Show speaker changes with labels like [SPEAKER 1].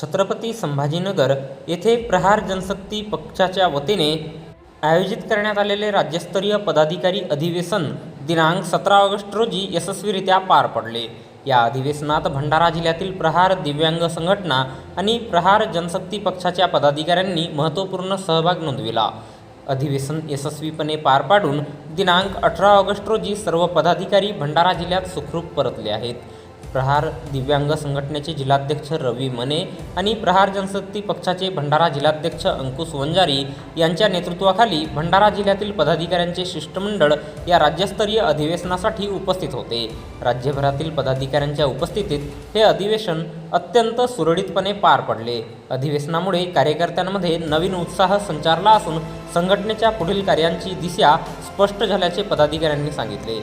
[SPEAKER 1] छत्रपती संभाजीनगर येथे प्रहार जनशक्ती पक्षाच्या वतीने आयोजित करण्यात आलेले राज्यस्तरीय पदाधिकारी अधिवेशन दिनांक सतरा ऑगस्ट रोजी यशस्वीरित्या पार पडले. या अधिवेशनात भंडारा जिल्ह्यातील प्रहार दिव्यांग संघटना आणि प्रहार जनशक्ती पक्षाच्या पदाधिकाऱ्यांनी महत्त्वपूर्ण सहभाग नोंदविला. अधिवेशन यशस्वीपणे पार पाडून दिनांक अठरा ऑगस्ट रोजी सर्व पदाधिकारी भंडारा जिल्ह्यात सुखरूप परतले आहेत. प्रहार दिव्यांग संघटनेचे जिल्हाध्यक्ष रवी मने आणि प्रहार जनशक्ती पक्षाचे भंडारा जिल्हाध्यक्ष अंकुश वंजारी यांच्या नेतृत्वाखाली भंडारा जिल्ह्यातील पदाधिकाऱ्यांचे शिष्टमंडळ या राज्यस्तरीय अधिवेशनासाठी उपस्थित होते. राज्यभरातील पदाधिकाऱ्यांच्या उपस्थितीत हे अधिवेशन अत्यंत सुरळीतपणे पार पडले. अधिवेशनामुळे कार्यकर्त्यांमध्ये नवीन उत्साह संचारला असून संघटनेच्या पुढील कार्यांची दिशा स्पष्ट झाल्याचे पदाधिकाऱ्यांनी सांगितले.